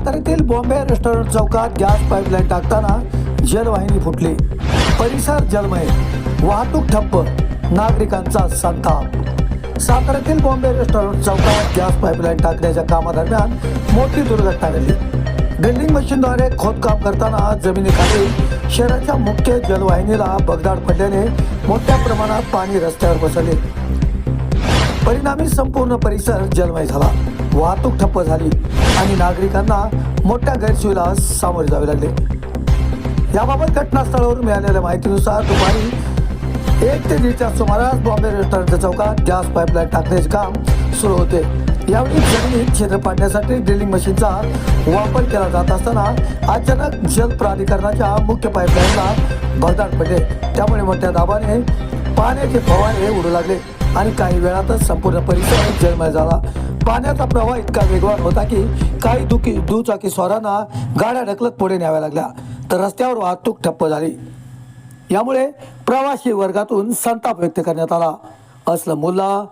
साताऱ्यातील बॉम्बे रेस्टॉरंट चौकात gas pipeline टाकताना जलवाहिनी फुटली. परिसर जलमय. वाहतूक ठप्प. नागरिकांचा संताप. साताऱ्यातील बॉम्बे रेस्टॉरंट चौकात गॅस पाईपलाईन टाकण्याच्या कामादरम्यान मोठी दुर्घटना घडली. ड्रिलिंग मशीनद्वारे खोदकाम करताना जमिनीखाली शहराच्या मुख्य जलवाहिनीला बगदाड पडल्याने मोठ्या प्रमाणात पाणी रस्त्यावर बसले परिणामी संपूर्ण परिसर जलमय झाला. वाहतूक ठप्प झाली आणि नागरिकांना मोठ्या गैरसोयीला सामोरे जावे लागले. याबाबत घटनास्थळावरून मिळालेल्या माहितीनुसार दुपारी एक ते दीडच्या सुमारास बॉम्बे रेस्टॉरंटच्या चौकात गॅस पाईपलाईन टाकण्याचे काम सुरू होते. यावेळी जमिनीत क्षेत्र पाडण्यासाठी ड्रिलिंग मशीनचा वापर केला जात असताना अचानक जल प्राधिकरणाच्या मुख्य पाईपलाईनला भरदाट पडले. त्यामुळे मोठ्या दाबाने पाण्याचे फवारे उडू लागले. आणि काही वेळातच संपूर्ण परिसर जलमय झाला. पाण्याचा प्रवाह इतका वेगवान होता की काही दुखी दुचाकी स्वारांना गाड्या ढकलत पुढे न्याव्या लागल्या. तर रस्त्यावर वाहतूक ठप्प झाली. यामुळे प्रवासी वर्गातून संताप व्यक्त करण्यात आला. असलं मुल्ला